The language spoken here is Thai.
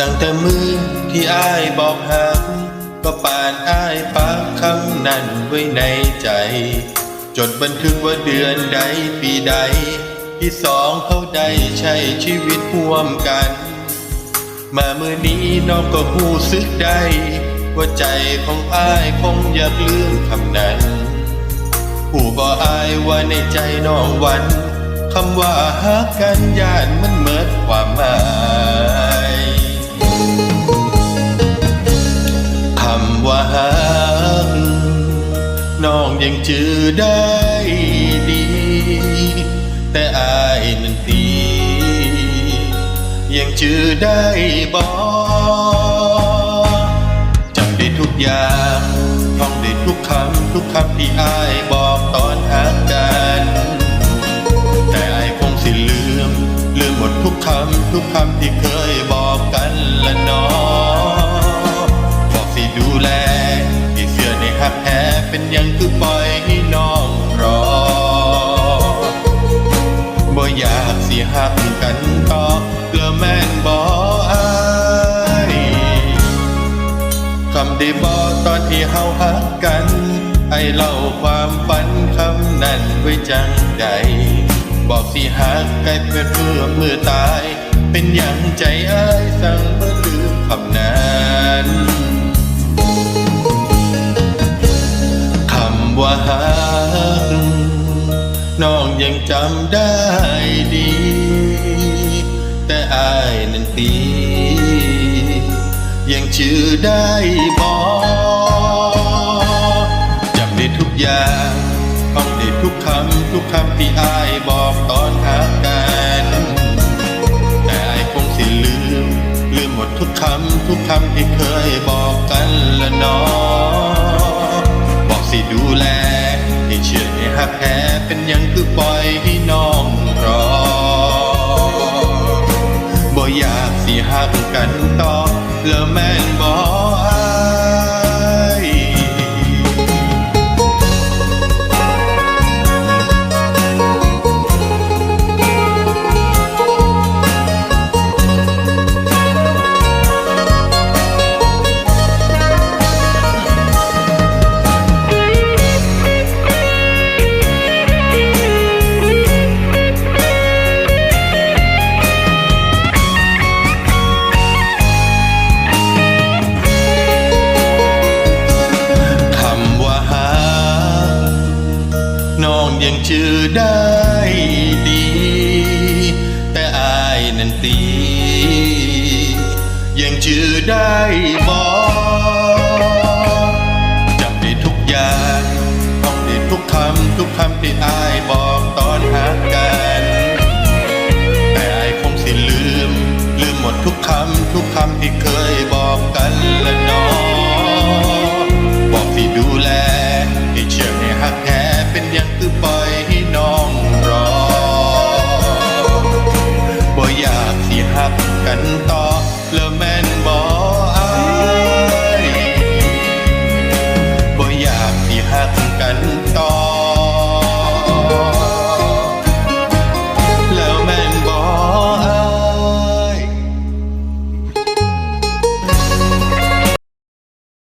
ตั้งแต่มือที่อ้ายบอกหักก็ปานอ้ายปากคำนั้นไว้ในใจ จดบันทึกว่าเดือนใดปีใด ที่สองเขาได้ใช้ชีวิตร่วมกัน มาเมื่อนี้น้องก็หูซึกได้ว่าใจของอ้ายคงอยากลืมคำนั้น ผู้บ่อายว่าในใจน้องวันคำว่าฮักกันย่านมันเมิดความหมาย น้องยังจือได้ดี แต่อายนั้นตียังจือได้บ่จำได้ทุกอย่างท่องได้ทุกคำทุกคำที่อายบอกตอนหากันแต่อายคงสิลืมลืมหมดทุกคำทุกคำที่เคย สิหักกันต่อเกลือแม่นบ่อายคำด้บ่ตอนที่เฮาหักกัน ไอเล่าความฝันคำนั้นไว้จังใดบอกสิหักไกลเพื่อเพื่อมือตาย เป็นอย่างใจอายสั่งเมื่อลืมคำนั้น จำได้ดี แต่อายนั้นตียังชื่อได้บอกจำได้ทุกอย่างท่องได้ทุกคำ ทุกคำที่อายบอกตอนหากันแต่อายคงสิลืม ลืมหมดทุกคำ ทุกคำที่เคยบอกกันละนอบอกสิดูแล ให้เชื่อให้หักแพ้เป็นยังคือปล่อยให้น้องรอบ่อยากสิหักกันต่อแล้วแม่น ยังชื่อได้ดี แต่อายนั้นตี ยังชื่อได้บอกจำได้ทุกอย่างท่องได้ทุกคำทุกคำที่อายบอกตอนหากัน แต่อายคงสิลืม ลืมหมดทุกคำทุกคำที่เคยบอกกันละเนอบอกสิดู กันต่อ